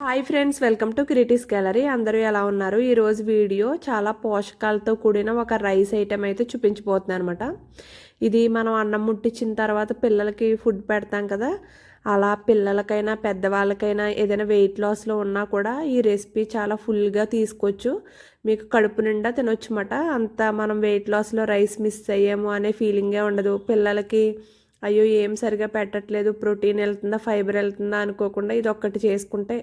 Hi friends welcome to Kriti's gallery. అందరూ ఎలా ఉన్నారు? ఈరోజు వీడియో చాలా పోషకాలతో కూడిన ఒక రైస్ ఐటెం అయితే చూపించబోతున్నాను అనమాట ఇది మనం అన్నం ముట్టించిన తర్వాత పిల్లలకి ఫుడ్ పెడతాం కదా అలా పిల్లలకైనా పెద్దవాళ్ళకైనా ఏదైనా వెయిట్ లాస్లో ఉన్నా కూడా ఈ రెసిపీ చాలా ఫుల్గా తీసుకోవచ్చు. మీకు కడుపు నిండా తినొచ్చు అంత మనం వెయిట్ లాస్లో రైస్ మిస్ అయ్యాము అనే ఫీలింగే ఉండదు. పిల్లలకి అయ్యో ఏం సరిగా పెట్టట్లేదు ప్రోటీన్ వెళ్తుందా ఫైబర్ వెళ్తుందా అనుకోకుండా ఇది ఒక్కటి చేసుకుంటే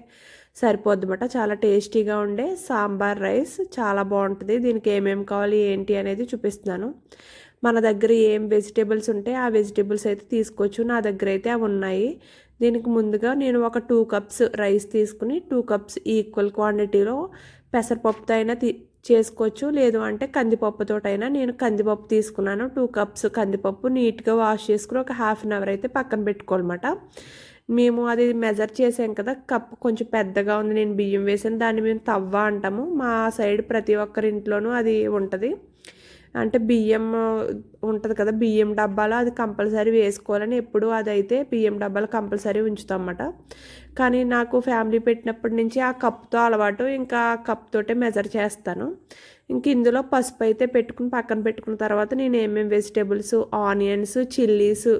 సరిపోద్దన్నమాట చాలా టేస్టీగా ఉండే సాంబార్ రైస్ చాలా బాగుంటుంది. దీనికి ఏమేమి కావాలి ఏంటి అనేది చూపిస్తున్నాను. మన దగ్గర ఏం వెజిటేబుల్స్ ఉంటే ఆ వెజిటేబుల్స్ అయితే తీసుకోవచ్చు. నా దగ్గర అయితే అవి ఉన్నాయి. దీనికి ముందుగా నేను ఒక టూ కప్స్ రైస్ తీసుకుని టూ కప్స్ ఈక్వల్ క్వాంటిటీలో పెసరపప్పుతో అయినా తీ చేసుకోవచ్చు. లేదు అంటే కందిపప్పుతోటైనా నేను కందిపప్పు తీసుకున్నాను. టూ కప్స్ కందిపప్పు నీట్గా వాష్ చేసుకుని ఒక హాఫ్ అన్ అవర్ అయితే పక్కన పెట్టుకోవాలన్నమాట. మేము అది మెజర్ చేసాం కదా కప్ కొంచెం పెద్దగా ఉంది నేను బియ్యం వేసాను. దాన్ని మేము తవ్వ అంటాము. మా సైడ్ ప్రతి ఒక్కరి ఇంట్లోనూ అది ఉంటుంది. అంటే బియ్యం ఉంటుంది కదా బియ్యం డబ్బాలో అది కంపల్సరీ వేసుకోవాలని ఎప్పుడు అదైతే బియ్యం డబ్బాలు కంపల్సరీ ఉంచుతాం అన్నమాట. కానీ నాకు ఫ్యామిలీ పెట్టినప్పటి నుంచి ఆ కప్తో అలవాటు ఇంకా ఆ మెజర్ చేస్తాను. ఇంక ఇందులో పసుపు అయితే పెట్టుకుని పక్కన పెట్టుకున్న తర్వాత నేను ఏమేమి వెజిటేబుల్స్ ఆనియన్స్ చిల్లీస్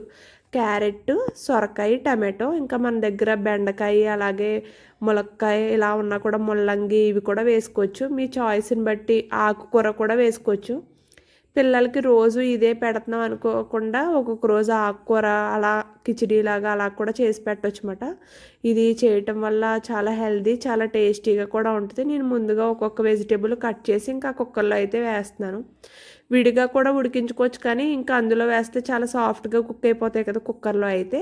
క్యారెట్ సొరకాయ టమాటో ఇంకా మన దగ్గర బెండకాయ అలాగే ములక్కాయ ఇలా ఉన్నా కూడా ముల్లంగి ఇవి కూడా వేసుకోవచ్చు. మీ చాయిస్ని బట్టి ఆకుకూర కూడా వేసుకోవచ్చు. పిల్లలకి రోజు ఇదే పెడుతున్నాం అనుకోకుండా ఒక్కొక్క రోజు ఆకుకూర అలా కిచిడీలాగా అలా కూడా చేసి పెట్టవచ్చు అనమాట ఇది చేయటం వల్ల చాలా హెల్దీ చాలా టేస్టీగా కూడా ఉంటుంది. నేను ముందుగా ఒక్కొక్క వెజిటేబుల్ కట్ చేసి ఇంకా కుక్కర్లో అయితే వేస్తున్నాను. విడిగా కూడా ఉడికించుకోవచ్చు కానీ ఇంకా అందులో వేస్తే చాలా సాఫ్ట్గా కుక్ అయిపోతాయి కదా కుక్కర్లో అయితే.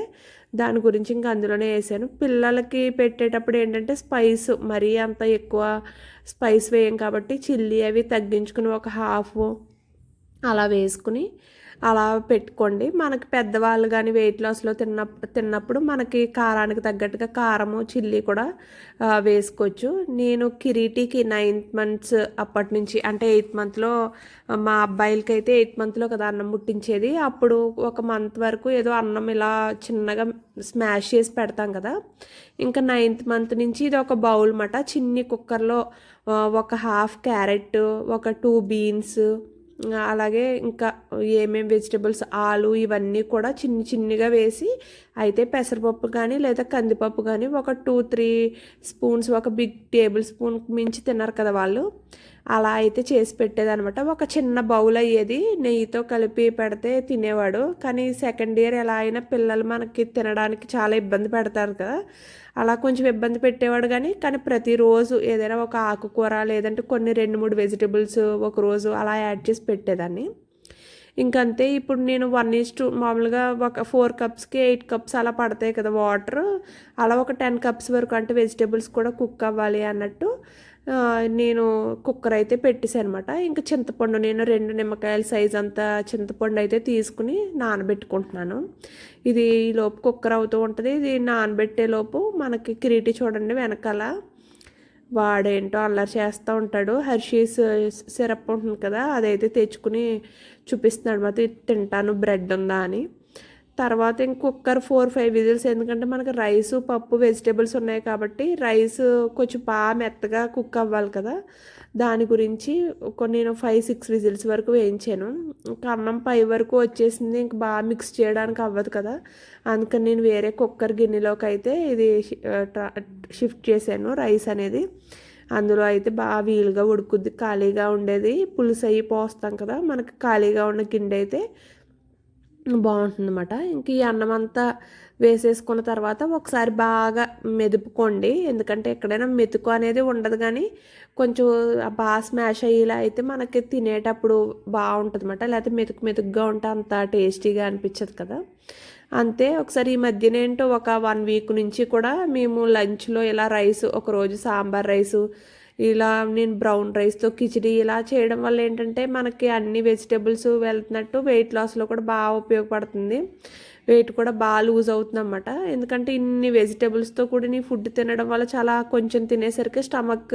దాని గురించి ఇంకా అందులోనే వేసాను. పిల్లలకి పెట్టేటప్పుడు ఏంటంటే స్పైస్ మరీ అంత ఎక్కువ స్పైస్ వేయం కాబట్టి చిల్లీ అవి తగ్గించుకుని ఒక హాఫ్ అలా వేసుకుని అలా పెట్టుకోండి. మనకి పెద్దవాళ్ళు కానీ వెయిట్ లాస్లో తిన్న తిన్నప్పుడు మనకి కారానికి తగ్గట్టుగా కారము చిల్లీ కూడా వేసుకోవచ్చు. నేను కిరీటికి నైన్త్ మంత్స్ అప్పటి నుంచి అంటే ఎయిత్ మంత్లో మా అబ్బాయిలకి అయితే ఎయిత్ మంత్లో కదా అన్నం ముట్టించేది. అప్పుడు ఒక మంత్ వరకు ఏదో అన్నం ఇలా చిన్నగా స్మాష్ చేసి పెడతాం కదా. ఇంకా నైన్త్ మంత్ నుంచి ఇది ఒక బౌల్ మాట. చిన్ని కుక్కర్లో ఒక హాఫ్ క్యారెట్ ఒక టూ బీన్స్ అలాగే ఇంకా ఏమేమి వెజిటబుల్స్ ఆలు ఇవన్నీ కూడా చిన్ని చిన్నగా వేసి అయితే పెసరపప్పు కానీ లేదా కందిపప్పు కానీ ఒక టూ త్రీ స్పూన్స్ ఒక బిగ్ టేబుల్ స్పూన్ మించి తిన్నారు కదా వాళ్ళు. అలా అయితే చేసి పెట్టేదనమాట ఒక చిన్న బౌల్ అయ్యేది నెయ్యితో కలిపి పెడితే తినేవాడు. కానీ సెకండ్ ఇయర్ ఎలా అయినా పిల్లలు మనకి తినడానికి చాలా ఇబ్బంది పెడతారు కదా. అలా కొంచెం ఇబ్బంది పెట్టేవాడు కానీ కానీ ప్రతిరోజు ఏదైనా ఒక ఆకుకూర లేదంటే కొన్ని రెండు మూడు వెజిటబుల్స్ ఒక రోజు అలా యాడ్ చేసి పెట్టేదాన్ని. ఇంకంతే ఇప్పుడు నేను వన్ ఈస్ టూ మామూలుగా ఒక ఫోర్ కప్స్కి ఎయిట్ కప్స్ అలా పడతాయి కదా వాటర్. అలా ఒక టెన్ కప్స్ వరకు అంటే వెజిటేబుల్స్ కూడా కుక్ అవ్వాలి అన్నట్టు. నేను కుక్కర్ అయితే పెట్టేసాను అనమాట ఇంకా చింతపండు నేను రెండు నిమ్మకాయల సైజ్ అంత చింతపండు అయితే తీసుకుని నానబెట్టుకుంటున్నాను. ఇది లోపు కుక్కర్ అవుతూ ఉంటుంది. ఇది నానబెట్టే లోపు మనకి కిరీటి చూడండి వెనకాల వాడేంటో అల్లరి చేస్తూ ఉంటాడు. హర్షీస్ సిరప్ ఉంటుంది కదా అదైతే తెచ్చుకుని చూపిస్తున్నాడు. మాత్రం తింటాను బ్రెడ్ ఉందా అని. తర్వాత ఇంక కుక్కర్ ఫోర్ ఫైవ్ విజిల్స్ ఎందుకంటే మనకి రైస్ పప్పు వెజిటేబుల్స్ ఉన్నాయి కాబట్టి రైస్ కొంచెం బాగా మెత్తగా కుక్ అవ్వాలి కదా. దాని గురించి నేను ఫైవ్ సిక్స్ విజిల్స్ వరకు వేయించాను. ఇంకా అన్నం పై వరకు వచ్చేసింది. ఇంక బాగా మిక్స్ చేయడానికి అవ్వదు కదా. అందుకని నేను వేరే కుక్కర్ గిన్నెలోకి అయితే ఇది షిఫ్ట్ చేశాను రైస్ అనేది. అందులో అయితే బాగా వీలుగా ఉడుకుద్ది. ఖాళీగా ఉండేది. పులుసు అయ్యి పోస్తాం కదా. మనకి ఖాళీగా ఉన్న గిన్నె అయితే బాగుంటుందన్నమాట. ఇంక ఈ అన్నం అంతా వేసేసుకున్న తర్వాత ఒకసారి బాగా మెదుపుకోండి. ఎందుకంటే ఎక్కడైనా మెతుకు అనేది ఉండదు కానీ కొంచెం బాగా స్మాష్ అయ్యేలా అయితే మనకి తినేటప్పుడు బాగుంటుంది అనమాట లేకపోతే మెతుకు మెతుకుగా ఉంటే అంత టేస్టీగా అనిపించదు కదా. అంతే ఒకసారి ఈ మధ్యన ఏంటో ఒక వన్ వీక్ నుంచి కూడా మేము లంచ్లో ఇలా రైస్ ఒకరోజు సాంబార్ రైసు ఇలా నేను బ్రౌన్ రైస్తో కిచిడి ఇలా చేయడం వల్ల ఏంటంటే మనకి అన్ని వెజిటేబుల్స్ వెళ్తున్నట్టు వెయిట్ లాస్లో కూడా బాగా ఉపయోగపడుతుంది. వెయిట్ కూడా బాగా లూజ్ అవుతుంది అన్నమాట ఎందుకంటే ఇన్ని వెజిటేబుల్స్తో కూడిన ఫుడ్ తినడం వల్ల చాలా కొంచెం తినేసరికి స్టమక్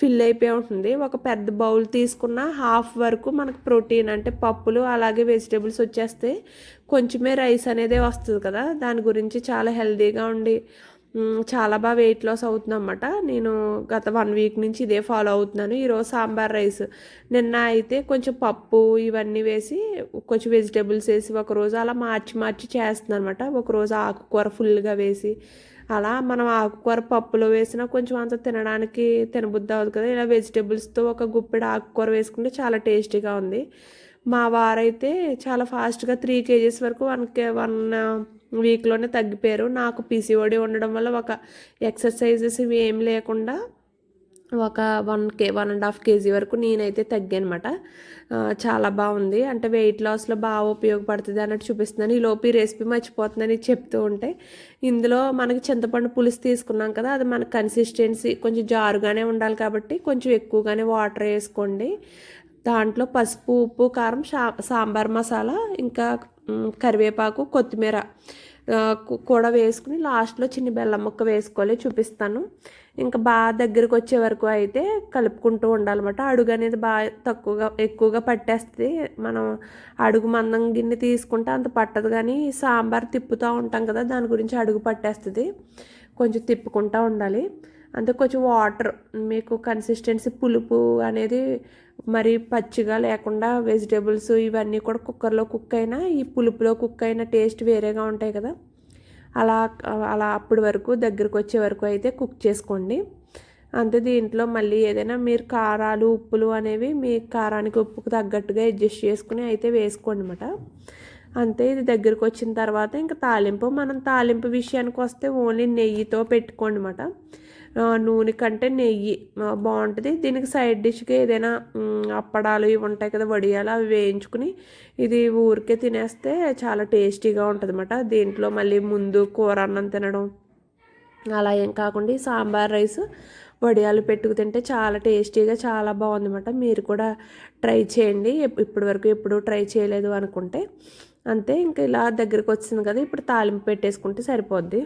ఫిల్ అయిపోయి ఉంటుంది. ఒక పెద్ద బౌల్ తీసుకున్న హాఫ్ వరకు మనకు ప్రోటీన్ అంటే పప్పులు అలాగే వెజిటేబుల్స్ వచ్చేస్తే కొంచెమే రైస్ అనేది వస్తుంది కదా. దాని గురించి చాలా హెల్దీగా ఉండి చాలా బాగా వెయిట్ లాస్ అవుతుందన్నమాట. నేను గత వన్ వీక్ నుంచి ఇదే ఫాలో అవుతున్నాను. ఈరోజు సాంబార్ రైస్. నిన్న అయితే కొంచెం పప్పు ఇవన్నీ వేసి కొంచెం వెజిటేబుల్స్ వేసి ఒకరోజు అలా మార్చి మార్చి చేస్తున్నాను అనమాట ఒకరోజు ఆకుకూర ఫుల్గా వేసి అలా మనం ఆకుకూర పప్పులో వేసినా కొంచెం అంత తినడానికి తినబుద్ధి అవుతుంది కదా. ఇలా వెజిటేబుల్స్తో ఒక గుప్పెడు ఆకుకూర వేసుకుంటే చాలా టేస్టీగా ఉంది. మా వారైతే చాలా ఫాస్ట్గా త్రీ కేజీస్ వరకు వన్ కే వన్ వీక్లోనే తగ్గిపోయారు. నాకు పీసీఓడి ఉండడం వల్ల ఒక ఎక్సర్సైజెస్ ఇవి ఏం లేకుండా ఒక వన్ కే వన్ అండ్ హాఫ్ కేజీ వరకు నేనైతే తగ్గానమాట. చాలా బాగుంది. అంటే వెయిట్ లాస్లో బాగా ఉపయోగపడుతుంది అన్నట్టు చూపిస్తున్నాను. ఈ లోపు ఈ రెసిపీ మర్చిపోతుందని చెప్తూ ఉంటే ఇందులో మనకి చింతపండు పులుసు తీసుకున్నాం కదా అది మన కన్సిస్టెన్సీ కొంచెం జారుగానే ఉండాలి కాబట్టి కొంచెం ఎక్కువగానే వాటర్ వేసుకోండి. దాంట్లో పసుపు ఉప్పు కారం సా సాంబార్ మసాలా ఇంకా కరివేపాకు కొత్తిమీర కూడా వేసుకుని లాస్ట్లో చిన్న బెల్లం ముక్క వేసుకోవాలి చూపిస్తాను. ఇంకా బాగా దగ్గరికి వచ్చే వరకు అయితే కలుపుకుంటూ ఉండాలన్నమాట. అడుగు అనేది బాగా తక్కువగా ఎక్కువగా పట్టేస్తుంది మనం అడుగు మందం గిన్నె తీసుకుంటే అంత పట్టదు. కానీ సాంబార్ తిప్పుతూ ఉంటాం కదా దాని గురించి అడుగు పట్టేస్తుంది. కొంచెం తిప్పుకుంటూ ఉండాలి. అంతే కొంచెం వాటర్ మీకు కన్సిస్టెన్సీ పులుపు అనేది మరి పచ్చిగా లేకుండా వెజిటేబుల్స్ ఇవన్నీ కూడా కుక్కర్లో కుక్ అయినా ఈ పులుపులో కుక్ అయిన టేస్ట్ వేరేగా ఉంటాయి కదా. అలా అలా అప్పటి వరకు దగ్గరకు వచ్చే వరకు అయితే కుక్ చేసుకోండి. అంతే దీంట్లో మళ్ళీ ఏదైనా మీరు కారాలు ఉప్పులు అనేవి మీ కారానికి ఉప్పుకు తగ్గట్టుగా అడ్జస్ట్ చేసుకుని అయితే వేసుకోండి అనమాట అంతే ఇది దగ్గరకు వచ్చిన తర్వాత ఇంకా తాలింపు మనం తాలింపు విషయానికి వస్తే ఓన్లీ నెయ్యితో పెట్టుకోండి అనమాట నూనె కంటే నెయ్యి. బాగుంటుంది. దీనికి సైడ్ డిష్గా ఏదైనా అప్పడాలు ఇవి ఉంటాయి కదా వడియాలు అవి వేయించుకుని ఇది ఊరికే తినేస్తే చాలా టేస్టీగా ఉంటుంది అన్నమాట దీంట్లో మళ్ళీ ముందు కూర అన్నం తినడం అలా ఏం కాకుండా సాంబార్ రైస్ వడియాలు పెట్టుకు తింటే చాలా టేస్టీగా చాలా బాగుందన్నమాట. మీరు కూడా ట్రై చేయండి. ఇప్పటి వరకు ఎప్పుడు ట్రై చేయలేదు అనుకుంటే. అంతే ఇంకా ఇలా దగ్గరికి వచ్చింది కదా ఇప్పుడు తాలింపు పెట్టేసుకుంటే సరిపోద్ది.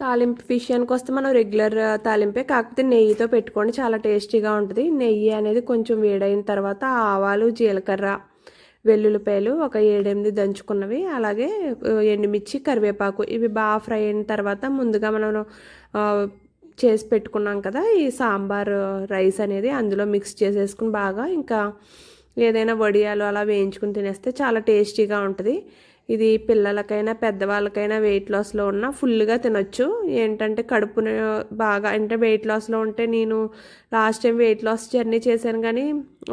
తాలింపు విషయానికి వస్తే మనం రెగ్యులర్ తాలింపే కాకపోతే నెయ్యితో పెట్టుకోండి. చాలా టేస్టీగా ఉంటుంది. నెయ్యి అనేది కొంచెం వేడైన తర్వాత ఆవాలు జీలకర్ర వెల్లుల్లిపాయలు ఒక ఏడెనిమిది దంచుకున్నవి. అలాగే ఎండుమిర్చి కరివేపాకు ఇవి బాగా ఫ్రై అయిన తర్వాత ముందుగా మనం చేసి పెట్టుకున్నాం కదా ఈ సాంబార్ రైస్ అనేది అందులో మిక్స్ చేసేసుకుని బాగా ఇంకా ఏదైనా వడియాలు అలా వేయించుకుని తినేస్తే చాలా టేస్టీగా ఉంటుంది. ఇది పిల్లలకైనా పెద్దవాళ్ళకైనా వెయిట్ లాస్లో ఉన్న ఫుల్గా తినొచ్చు. ఏంటంటే కడుపున బాగా అంటే వెయిట్ లాస్లో ఉంటే నేను last time weight loss journey చేశాను కానీ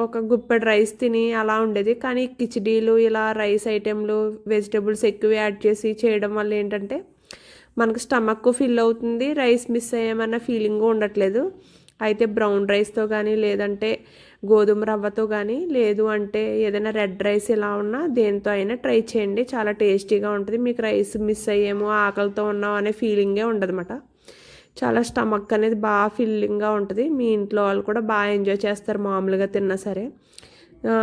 ఒక గుప్పెడు రైస్ తిని అలా ఉండేది. కానీ కిచిడీలు ఇలా రైస్ ఐటెంలు వెజిటేబుల్స్ ఎక్కువ యాడ్ చేసి చేయడం వల్ల ఏంటంటే మనకు స్టమక్ ఫిల్ అవుతుంది. రైస్ మిస్ అయ్యామన్న ఫీలింగ్ ఉండట్లేదు. అయితే బ్రౌన్ రైస్తో కానీ లేదంటే గోధుమ రవ్వతో కానీ లేదు అంటే ఏదైనా రెడ్ రైస్ ఇలా ఉన్నా దేంతో అయినా ట్రై చేయండి. చాలా టేస్టీగా ఉంటుంది. మీకు రైస్ మిస్ అయ్యేమో ఆకలితో ఉన్నాం అనే ఫీలింగే ఉండదన్నమాట. చాలా స్టమక్ అనేది బాగా ఫిల్లింగ్గా ఉంటుంది. మీ ఇంట్లో వాళ్ళు కూడా బాగా ఎంజాయ్ చేస్తారు మామూలుగా తిన్నా సరే.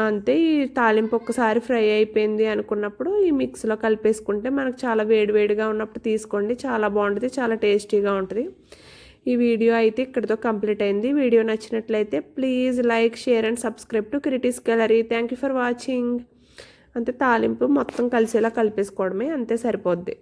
అంతే ఈ తాలింపు ఒక్కసారి ఫ్రై అయిపోయింది అనుకున్నప్పుడు ఈ మిక్స్లో కలిపేసుకుంటే మనకు చాలా వేడివేడిగా ఉన్నప్పుడు తీసుకోండి. చాలా బాగుంటుంది. చాలా టేస్టీగా ఉంటుంది. ఈ వీడియో అయితే ఇక్కడితో కంప్లీట్ అయింది. వీడియో నచ్చినట్లయితే please like share and subscribe to Kriti's gallery thank you for watching అంతే తాలింపు మొత్తం కలిసేలా కలిపేసుకోవడమే అంతే సరిపోద్ది.